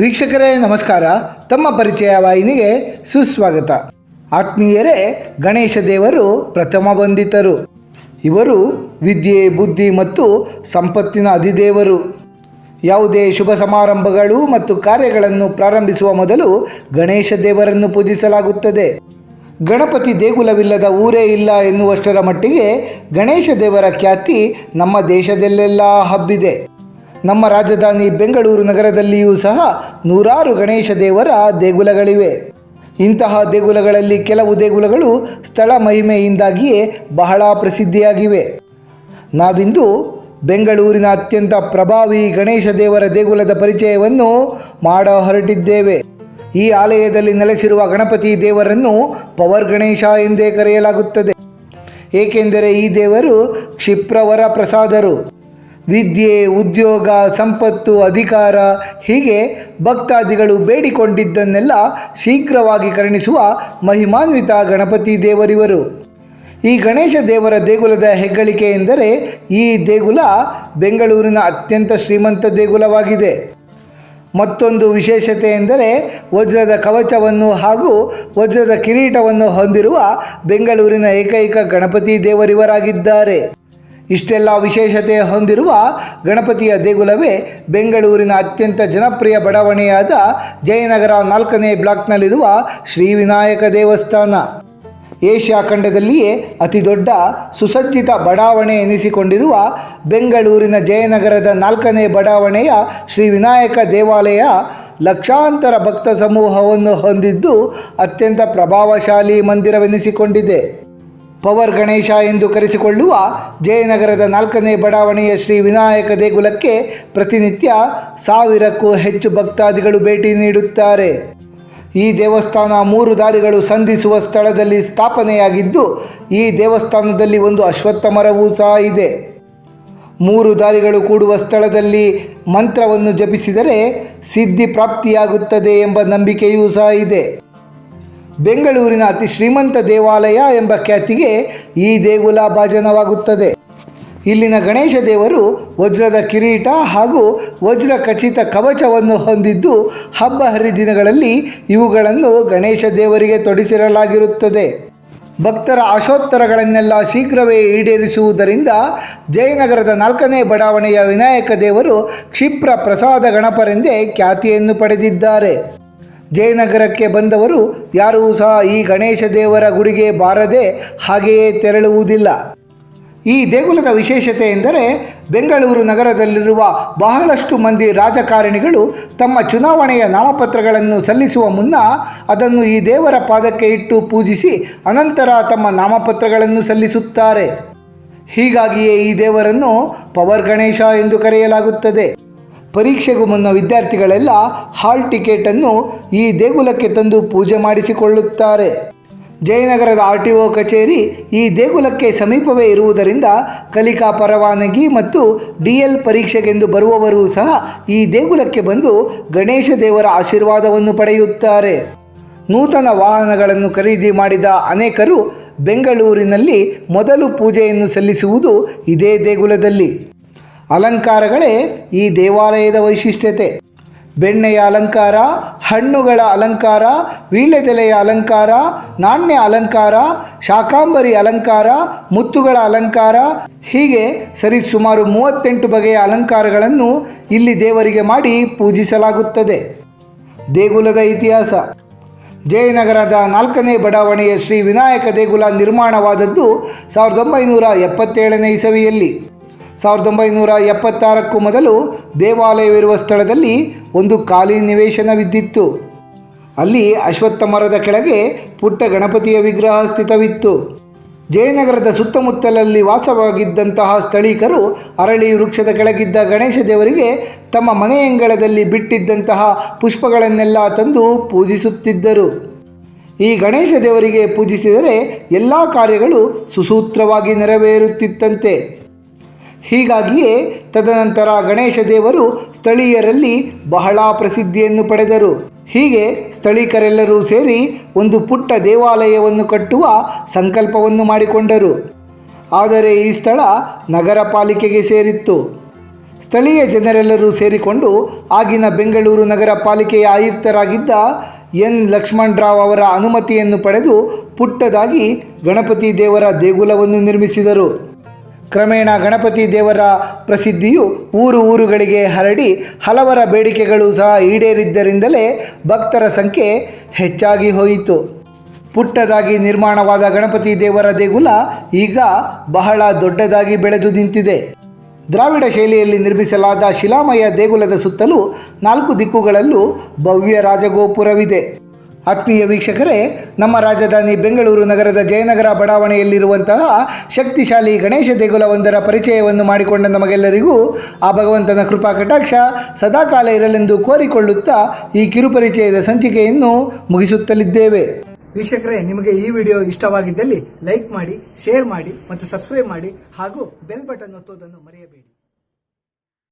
ವೀಕ್ಷಕರೇ, ನಮಸ್ಕಾರ. ತಮ್ಮ ಪರಿಚಯ ವಾಹಿನಿಗೆ ಸುಸ್ವಾಗತ. ಆತ್ಮೀಯರೇ, ಗಣೇಶ ದೇವರು ಪ್ರಥಮ ಬಂಧಿತರು. ಇವರು ವಿದ್ಯೆ, ಬುದ್ಧಿ ಮತ್ತು ಸಂಪತ್ತಿನ ಅಧಿದೇವರು. ಯಾವುದೇ ಶುಭ ಸಮಾರಂಭಗಳು ಮತ್ತು ಕಾರ್ಯಗಳನ್ನು ಪ್ರಾರಂಭಿಸುವ ಮೊದಲು ಗಣೇಶ ದೇವರನ್ನು ಪೂಜಿಸಲಾಗುತ್ತದೆ. ಗಣಪತಿ ದೇಗುಲವಿಲ್ಲದ ಊರೇ ಇಲ್ಲ ಎನ್ನುವಷ್ಟರ ಮಟ್ಟಿಗೆ ಗಣೇಶ ದೇವರ ಖ್ಯಾತಿ ನಮ್ಮ ದೇಶದಲ್ಲೆಲ್ಲ ಹಬ್ಬಿದೆ. ನಮ್ಮ ರಾಜಧಾನಿ ಬೆಂಗಳೂರು ನಗರದಲ್ಲಿಯೂ ಸಹ ನೂರಾರು ಗಣೇಶ ದೇವರ ದೇಗುಲಗಳಿವೆ. ಇಂತಹ ದೇಗುಲಗಳಲ್ಲಿ ಕೆಲವು ದೇಗುಲಗಳು ಸ್ಥಳ ಮಹಿಮೆಯಿಂದಾಗಿಯೇ ಬಹಳ ಪ್ರಸಿದ್ಧಿಯಾಗಿವೆ. ನಾವಿಂದು ಬೆಂಗಳೂರಿನ ಅತ್ಯಂತ ಪ್ರಭಾವಿ ಗಣೇಶ ದೇವರ ದೇಗುಲದ ಪರಿಚಯವನ್ನು ಮಾಡ ಹೊರಟಿದ್ದೇವೆ. ಈ ಆಲಯದಲ್ಲಿ ನೆಲೆಸಿರುವ ಗಣಪತಿ ದೇವರನ್ನು ಪವರ್ ಗಣೇಶ ಎಂದೇ ಕರೆಯಲಾಗುತ್ತದೆ. ಏಕೆಂದರೆ ಈ ದೇವರು ಕ್ಷಿಪ್ರವರ ಪ್ರಸಾದರು. ವಿದ್ಯೆ, ಉದ್ಯೋಗ, ಸಂಪತ್ತು, ಅಧಿಕಾರ ಹೀಗೆ ಭಕ್ತಾದಿಗಳು ಬೇಡಿಕೊಂಡಿದ್ದನ್ನೆಲ್ಲ ಶೀಘ್ರವಾಗಿ ಕರುಣಿಸುವ ಮಹಿಮಾನ್ವಿತ ಗಣಪತಿ ದೇವರಿವರು. ಈ ಗಣೇಶ ದೇವರ ದೇಗುಲದ ಹೆಗ್ಗಳಿಕೆ ಎಂದರೆ ಈ ದೇಗುಲ ಬೆಂಗಳೂರಿನ ಅತ್ಯಂತ ಶ್ರೀಮಂತ ದೇಗುಲವಾಗಿದೆ. ಮತ್ತೊಂದು ವಿಶೇಷತೆ ಎಂದರೆ ವಜ್ರದ ಕವಚವನ್ನು ಹಾಗೂ ವಜ್ರದ ಕಿರೀಟವನ್ನು ಹೊಂದಿರುವ ಬೆಂಗಳೂರಿನ ಏಕೈಕ ಗಣಪತಿ ದೇವರಿವರಾಗಿದ್ದಾರೆ. ಇಷ್ಟೆಲ್ಲ ವಿಶೇಷತೆ ಹೊಂದಿರುವ ಗಣಪತಿಯ ದೇಗುಲವೇ ಬೆಂಗಳೂರಿನ ಅತ್ಯಂತ ಜನಪ್ರಿಯ ಬಡಾವಣೆಯಾದ ಜಯನಗರ ನಾಲ್ಕನೇ ಬ್ಲಾಕ್ನಲ್ಲಿರುವ ಶ್ರೀ ವಿನಾಯಕ ದೇವಸ್ಥಾನ. ಏಷ್ಯಾ ಖಂಡದಲ್ಲಿಯೇ ಅತಿ ದೊಡ್ಡ ಸುಸಜ್ಜಿತ ಬಡಾವಣೆ ಎನಿಸಿಕೊಂಡಿರುವ ಬೆಂಗಳೂರಿನ ಜಯನಗರದ ನಾಲ್ಕನೇ ಬಡಾವಣೆಯ ಶ್ರೀ ವಿನಾಯಕ ದೇವಾಲಯ ಲಕ್ಷಾಂತರ ಭಕ್ತ ಸಮೂಹವನ್ನು ಹೊಂದಿದ್ದು ಅತ್ಯಂತ ಪ್ರಭಾವಶಾಲಿ ಮಂದಿರವೆನಿಸಿಕೊಂಡಿದೆ. ಪವರ್ ಗಣೇಶ ಎಂದು ಕರೆಸಿಕೊಳ್ಳುವ ಜಯನಗರದ ನಾಲ್ಕನೇ ಬಡಾವಣೆಯ ಶ್ರೀ ವಿನಾಯಕ ದೇಗುಲಕ್ಕೆ ಪ್ರತಿನಿತ್ಯ ಸಾವಿರಕ್ಕೂ ಹೆಚ್ಚು ಭಕ್ತಾದಿಗಳು ಭೇಟಿ ನೀಡುತ್ತಾರೆ. ಈ ದೇವಸ್ಥಾನ ಮೂರು ದಾರಿಗಳು ಸಂಧಿಸುವ ಸ್ಥಳದಲ್ಲಿ ಸ್ಥಾಪನೆಯಾಗಿದ್ದು, ಈ ದೇವಸ್ಥಾನದಲ್ಲಿ ಒಂದು ಅಶ್ವತ್ಥ ಮರವೂ ಸಹ ಇದೆ. ಮೂರು ದಾರಿಗಳು ಕೂಡುವ ಸ್ಥಳದಲ್ಲಿ ಮಂತ್ರವನ್ನು ಜಪಿಸಿದರೆ ಸಿದ್ಧಿ ಪ್ರಾಪ್ತಿಯಾಗುತ್ತದೆ ಎಂಬ ನಂಬಿಕೆಯೂ ಸಹ ಇದೆ. ಬೆಂಗಳೂರಿನ ಅತಿ ಶ್ರೀಮಂತ ದೇವಾಲಯ ಎಂಬ ಖ್ಯಾತಿಗೆ ಈ ದೇಗುಲ ಭಾಜನವಾಗುತ್ತದೆ. ಇಲ್ಲಿನ ಗಣೇಶ ದೇವರು ವಜ್ರದ ಕಿರೀಟ ಹಾಗೂ ವಜ್ರ ಖಚಿತ ಕವಚವನ್ನು ಹೊಂದಿದ್ದು ಹಬ್ಬ ಹರಿದಿನಗಳಲ್ಲಿ ಇವುಗಳನ್ನು ಗಣೇಶ ದೇವರಿಗೆ ತೊಡಿಸಿರಲಾಗಿರುತ್ತದೆ. ಭಕ್ತರ ಆಶೋತ್ತರಗಳನ್ನೆಲ್ಲ ಶೀಘ್ರವೇ ಈಡೇರಿಸುವುದರಿಂದ ಜಯನಗರದ ನಾಲ್ಕನೇ ಬಡಾವಣೆಯ ವಿನಾಯಕ ದೇವರು ಕ್ಷಿಪ್ರ ಪ್ರಸಾದ ಗಣಪರೆಂದೇ ಖ್ಯಾತಿಯನ್ನು ಪಡೆದಿದ್ದಾರೆ. ಜಯನಗರಕ್ಕೆ ಬಂದವರು ಯಾರೂ ಸಹ ಈ ಗಣೇಶ ದೇವರ ಗುಡಿಗೆ ಬಾರದೆ ಹಾಗೆಯೇ ತೆರಳುವುದಿಲ್ಲ. ಈ ದೇಗುಲದ ವಿಶೇಷತೆ ಎಂದರೆ ಬೆಂಗಳೂರು ನಗರದಲ್ಲಿರುವ ಬಹಳಷ್ಟು ಮಂದಿ ರಾಜಕಾರಣಿಗಳು ತಮ್ಮ ಚುನಾವಣೆಯ ನಾಮಪತ್ರಗಳನ್ನು ಸಲ್ಲಿಸುವ ಮುನ್ನ ಅದನ್ನು ಈ ದೇವರ ಪಾದಕ್ಕೆ ಇಟ್ಟು ಪೂಜಿಸಿ ಅನಂತರ ತಮ್ಮ ನಾಮಪತ್ರಗಳನ್ನು ಸಲ್ಲಿಸುತ್ತಾರೆ. ಹೀಗಾಗಿಯೇ ಈ ದೇವರನ್ನು ಪವರ್ ಗಣೇಶ ಎಂದು ಕರೆಯಲಾಗುತ್ತದೆ. ಪರೀಕ್ಷೆಗೂ ಮುನ್ನ ವಿದ್ಯಾರ್ಥಿಗಳೆಲ್ಲ ಹಾಲ್ ಟಿಕೆಟನ್ನು ಈ ದೇಗುಲಕ್ಕೆ ತಂದು ಪೂಜೆ ಮಾಡಿಸಿಕೊಳ್ಳುತ್ತಾರೆ. ಜಯನಗರದ ಆರ್ ಟಿ ಒ ಕಚೇರಿ ಈ ದೇಗುಲಕ್ಕೆ ಸಮೀಪವೇ ಇರುವುದರಿಂದ ಕಲಿಕಾ ಪರವಾನಗಿ ಮತ್ತು ಡಿ ಎಲ್ ಪರೀಕ್ಷೆಗೆಂದು ಬರುವವರು ಸಹ ಈ ದೇಗುಲಕ್ಕೆ ಬಂದು ಗಣೇಶ ದೇವರ ಆಶೀರ್ವಾದವನ್ನು ಪಡೆಯುತ್ತಾರೆ. ನೂತನ ವಾಹನಗಳನ್ನು ಖರೀದಿ ಮಾಡಿದ ಅನೇಕರು ಬೆಂಗಳೂರಿನಲ್ಲಿ ಮೊದಲು ಪೂಜೆಯನ್ನು ಸಲ್ಲಿಸುವುದು ಇದೇ ದೇಗುಲದಲ್ಲಿ. ಅಲಂಕಾರಗಳೇ ಈ ದೇವಾಲಯದ ವೈಶಿಷ್ಟ್ಯತೆ. ಬೆಣ್ಣೆಯ ಅಲಂಕಾರ, ಹಣ್ಣುಗಳ ಅಲಂಕಾರ, ವೀಳ್ಯದೆಲೆಯ ಅಲಂಕಾರ, ನಾಣ್ಯ ಅಲಂಕಾರ, ಶಾಕಾಂಬರಿ ಅಲಂಕಾರ, ಮುತ್ತುಗಳ ಅಲಂಕಾರ, ಹೀಗೆ ಸರಿ ಸುಮಾರು ಮೂವತ್ತೆಂಟು ಬಗೆಯ ಅಲಂಕಾರಗಳನ್ನು ಇಲ್ಲಿ ದೇವರಿಗೆ ಮಾಡಿ ಪೂಜಿಸಲಾಗುತ್ತದೆ. ದೇಗುಲದ ಇತಿಹಾಸ. ಜಯನಗರದ ನಾಲ್ಕನೇ ಬಡಾವಣೆಯ ಶ್ರೀ ವಿನಾಯಕ ದೇಗುಲ ನಿರ್ಮಾಣವಾದದ್ದು ಸಾವಿರದ ಒಂಬೈನೂರ ಎಪ್ಪತ್ತೇಳನೇ ಇಸವಿಯಲ್ಲಿ. ಸಾವಿರದ ಒಂಬೈನೂರ ಎಪ್ಪತ್ತಾರಕ್ಕೂ ಮೊದಲು ದೇವಾಲಯವಿರುವ ಸ್ಥಳದಲ್ಲಿ ಒಂದು ಖಾಲಿ ನಿವೇಶನವಿದ್ದಿತ್ತು ಅಲ್ಲಿ ಅಶ್ವತ್ಥ ಮರದ ಕೆಳಗೆ ಪುಟ್ಟ ಗಣಪತಿಯ ವಿಗ್ರಹ ಸ್ಥಿತವಿತ್ತು. ಜಯನಗರದ ಸುತ್ತಮುತ್ತಲಲ್ಲಿ ವಾಸವಾಗಿದ್ದಂತಹ ಸ್ಥಳೀಕರು ಅರಳಿ ವೃಕ್ಷದ ಕೆಳಗಿದ್ದ ಗಣೇಶ ದೇವರಿಗೆ ತಮ್ಮ ಮನೆಯಂಗಳದಲ್ಲಿ ಬಿಟ್ಟಿದ್ದಂತಹ ಪುಷ್ಪಗಳನ್ನೆಲ್ಲ ತಂದು ಪೂಜಿಸುತ್ತಿದ್ದರು. ಈ ಗಣೇಶ ದೇವರಿಗೆ ಪೂಜಿಸಿದರೆ ಎಲ್ಲ ಕಾರ್ಯಗಳು ಸುಸೂತ್ರವಾಗಿ ನೆರವೇರುತ್ತಿತ್ತಂತೆ. ಹೀಗಾಗಿಯೇ ತದನಂತರ ಗಣೇಶ ದೇವರು ಸ್ಥಳೀಯರಲ್ಲಿ ಬಹಳ ಪ್ರಸಿದ್ಧಿಯನ್ನು ಪಡೆದರು. ಹೀಗೆ ಸ್ಥಳೀಕರೆಲ್ಲರೂ ಸೇರಿ ಒಂದು ಪುಟ್ಟ ದೇವಾಲಯವನ್ನು ಕಟ್ಟುವ ಸಂಕಲ್ಪವನ್ನು ಮಾಡಿಕೊಂಡರು. ಆದರೆ ಈ ಸ್ಥಳ ನಗರ ಪಾಲಿಕೆಗೆ ಸೇರಿತ್ತು. ಸ್ಥಳೀಯ ಜನರೆಲ್ಲರೂ ಸೇರಿಕೊಂಡು ಆಗಿನ ಬೆಂಗಳೂರು ನಗರ ಪಾಲಿಕೆಯ ಆಯುಕ್ತರಾಗಿದ್ದ ಎನ್. ಲಕ್ಷ್ಮಣರಾವ್ ಅವರ ಅನುಮತಿಯನ್ನು ಪಡೆದು ಪುಟ್ಟದಾಗಿ ಗಣಪತಿ ದೇವರ ದೇಗುಲವನ್ನು ನಿರ್ಮಿಸಿದರು. ಕ್ರಮೇಣ ಗಣಪತಿ ದೇವರ ಪ್ರಸಿದ್ಧಿಯು ಊರು ಊರುಗಳಿಗೆ ಹರಡಿ ಹಲವರ ಬೇಡಿಕೆಗಳು ಸಹ ಈಡೇರಿದ್ದರಿಂದಲೇ ಭಕ್ತರ ಸಂಖ್ಯೆ ಹೆಚ್ಚಾಗಿ ಹೋಯಿತು. ಪುಟ್ಟದಾಗಿ ನಿರ್ಮಾಣವಾದ ಗಣಪತಿ ದೇವರ ದೇಗುಲ ಈಗ ಬಹಳ ದೊಡ್ಡದಾಗಿ ಬೆಳೆದು ನಿಂತಿದೆ. ದ್ರಾವಿಡ ಶೈಲಿಯಲ್ಲಿ ನಿರ್ಮಿಸಲಾದ ಶಿಲಾಮಯ ದೇಗುಲದ ಸುತ್ತಲೂ ನಾಲ್ಕು ದಿಕ್ಕುಗಳಲ್ಲೂ ಭವ್ಯ ರಾಜಗೋಪುರವಿದೆ. ಆತ್ಮೀಯ ವೀಕ್ಷಕರೇ, ನಮ್ಮ ರಾಜಧಾನಿ ಬೆಂಗಳೂರು ನಗರದ ಜಯನಗರ ಬಡಾವಣೆಯಲ್ಲಿರುವಂತಹ ಶಕ್ತಿಶಾಲಿ ಗಣೇಶ ದೇಗುಲವೊಂದರ ಪರಿಚಯವನ್ನು ಮಾಡಿಕೊಂಡ ನಮಗೆಲ್ಲರಿಗೂ ಆ ಭಗವಂತನ ಕೃಪಾ ಕಟಾಕ್ಷ ಸದಾಕಾಲ ಇರಲೆಂದು ಕೋರಿಕೊಳ್ಳುತ್ತಾ ಈ ಕಿರುಪರಿಚಯದ ಸಂಚಿಕೆಯನ್ನು ಮುಗಿಸುತ್ತಲಿದ್ದೇವೆ. ವೀಕ್ಷಕರೇ, ನಿಮಗೆ ಈ ವಿಡಿಯೋ ಇಷ್ಟವಾಗಿದ್ದಲ್ಲಿ ಲೈಕ್ ಮಾಡಿ, ಶೇರ್ ಮಾಡಿ ಮತ್ತು ಸಬ್ಸ್ಕ್ರೈಬ್ ಮಾಡಿ ಹಾಗೂ ಬೆಲ್ ಬಟನ್ ಒತ್ತುವುದನ್ನು ಮರೆಯಬೇಡಿ.